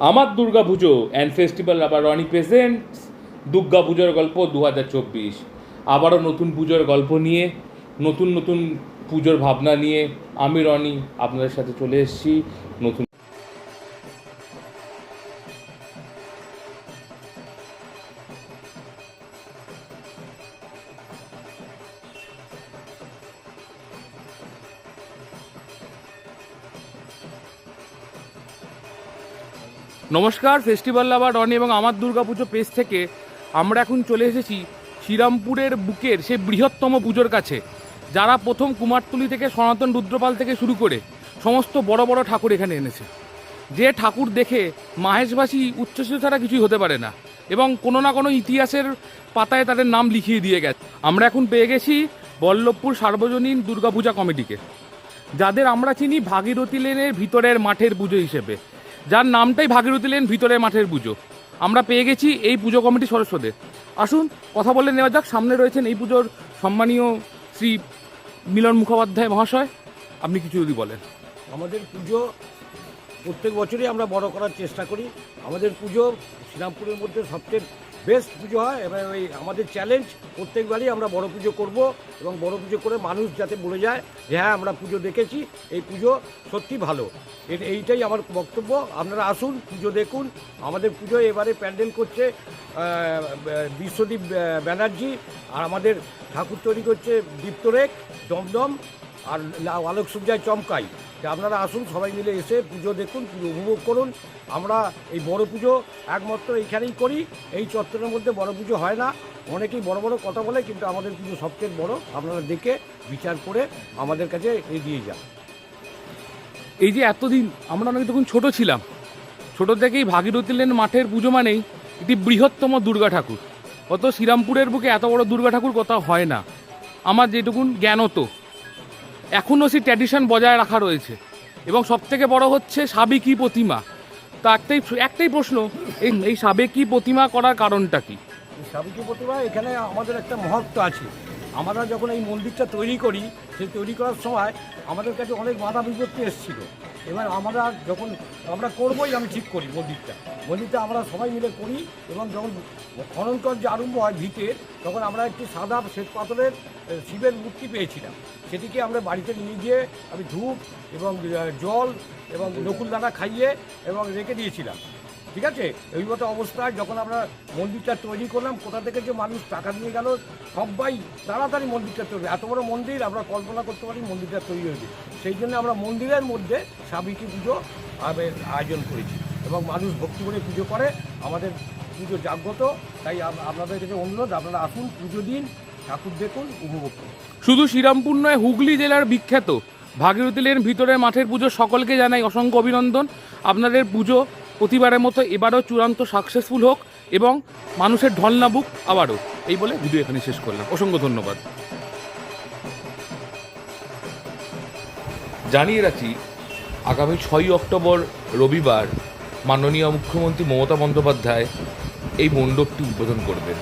আমার দুর্গা পুজো and festival আবার Roni present Durga পুজোর গল্প দু হাজার চব্বিশ। আবারও নতুন পুজোর গল্প নিয়ে, নতুন নতুন পুজোর ভাবনা নিয়ে আমি রনি আপনাদের সাথে চলে এসেছি। নতুন নমস্কার ফেস্টিভ্যাল লাভার রনি এবং আমার দুর্গাপুজো পেজ থেকে আমরা এখন চলে এসেছি শ্রীরামপুরের বুকের সেই বৃহত্তম পুজোর কাছে, যারা প্রথম কুমারতুলি থেকে সনাতন রুদ্রপাল থেকে শুরু করে সমস্ত বড় বড় ঠাকুর এখানে এনেছে। যে ঠাকুর দেখে মাহেশবাসী উচ্ছ্বসিত ছাড়া কিছুই হতে পারে না এবং কোনো না কোনো ইতিহাসের পাতায় তাদের নাম লিখিয়ে দিয়ে গেছে। আমরা এখন পেয়ে গেছি বল্লভপুর সার্বজনীন দুর্গাপূজা কমিটিকে, যাদের আমরা চিনি ভাগীরথী লেনের ভিতরের মাঠের পুজো হিসেবে। যার নামটাই ভাগীরথী লেন, ভিতরে মাঠের পুজো। আমরা পেয়ে গেছি এই পুজো কমিটি সদস্যদের। আসুন, কথা বলে নেওয়া যাক, সামনে রয়েছেন এই পুজোর সম্মানীয় শ্রী মিলন মুখোপাধ্যায় মহাশয়। আপনি কিছু যদি বলেন। আমাদের পুজো প্রত্যেক বছরই আমরা বড় করার চেষ্টা করি। আমাদের পুজো শ্রীরামপুরের মধ্যে সবচেয়ে বেস্ট পুজো হয় এবার ওই আমাদের চ্যালেঞ্জ প্রত্যেকবারই আমরা বড় পুজো করব এবং বড় পুজো করে মানুষ যাতে বলে যায় যে হ্যাঁ আমরা পুজো দেখেছি, এই পুজো সত্যি ভালো। এইটাই আমার বক্তব্য। আপনারা আসুন, পুজো দেখুন। আমাদের পুজো এবারে প্যান্ডেল করছে বিশ্বদীপ ব্যানার্জি আর আমাদের ঠাকুর তৈরি করছে দীপ্তরেক দমদম। আর লা- আলোক সূর্যায় চমকাই। আপনারা আসুন, সবাই মিলে এসে পুজো দেখুন, পুজো উপভোগ করুন। আমরা এই বড় পুজো একমাত্র এইখানেই করি। এই চত্বরের মধ্যে বড় পুজো হয় না। অনেকেই বড় বড় কথা বলে, কিন্তু আমাদের পুজো সবচেয়ে বড়। আপনারা দেখে বিচার করে আমাদের কাছে এগিয়ে যান। এই যে এতদিন আমরা অনেক তখন ছোট ছিলাম। ছোট থেকেই ভাগীরথী লেন মাঠের পুজো মানেই এটি বৃহত্তম দুর্গা ঠাকুর। অত শ্রীরামপুরের বুকে এত বড় দুর্গা ঠাকুর কোথাও হয় না। আমার যেটুকুন জ্ঞানত এখনও সেই ট্র্যাডিশন বজায় রাখা রয়েছে। এবং সবথেকে বড় হচ্ছে সাবেকি প্রতিমা? তা একটাই একটাই প্রশ্ন, এই এই সাবেকি প্রতিমা করার কারণটা কি? সাবেকি প্রতিমা, এখানে আমাদের একটা মহত্ব আছে। আমরা যখন এই মন্দিরটা তৈরি করি, সেই তৈরি করার সময় আমাদের কাছে অনেক বাধা বিপত্তি এসেছিল। এবার আমরা যখন, আমরা করবোই, আমি ঠিক করি মন্দিরটা। মন্দিরটা আমরা সবাই মিলে করি এবং যখন খনন কার্য আরম্ভ হয় ভিতের তখন আমরা একটি সাদা শ্বেত পাথরের শিবের মূর্তি পেয়েছিলাম। সেটিকে আমরা বাড়িতে নিয়ে গিয়ে আমি ধূপ এবং জল এবং নকুলদানা খাইয়ে এবং রেখে দিয়েছিলাম। ঠিক আছে? এই মতো অবস্থায় যখন আমরা মন্দিরটা তৈরি করলাম, কোথা থেকে যে মানুষ টাকা দিয়ে গেল, সবাই তাড়াতাড়ি মন্দিরটা তৈরি এত বড় মন্দির, আমরা কল্পনা করতে পারি মন্দিরটা তৈরি হয়েছে। সেই জন্য আমরা মন্দিরের মধ্যে সাবিত্রী পুজো আয়োজন করেছি এবং মানুষ ভক্তি করে পুজো করে, আমাদের পুজো জাগ্রত। তাই আপ- আপনাদের কাছে অনুরোধ, আপনারা আসুন, পুজো দিন, ঠাকুর দেখুন, উপভোগ করুন। শুধু শ্রীরামপুর নয়, হুগলি জেলার বিখ্যাত। ভাগীরথী লেন ভিতরের মাঠের পুজো সকলকে জানাই অসংখ্য অভিনন্দন। আপনাদের পুজো প্রতিবারের মতো এবারও চূড়ান্ত সাকসেসফুল হোক এবং মানুষের ঢলনা বুক আবারও। এই বলে ভিডিও এখানে শেষ করলাম। অসংখ্য ধন্যবাদ। জানিয়ে রাখি, আগামী ছয়ই অক্টোবর রবিবার মাননীয় মুখ্যমন্ত্রী মমতা বন্দ্যোপাধ্যায় এই মণ্ডপটি উদ্বোধন করবেন।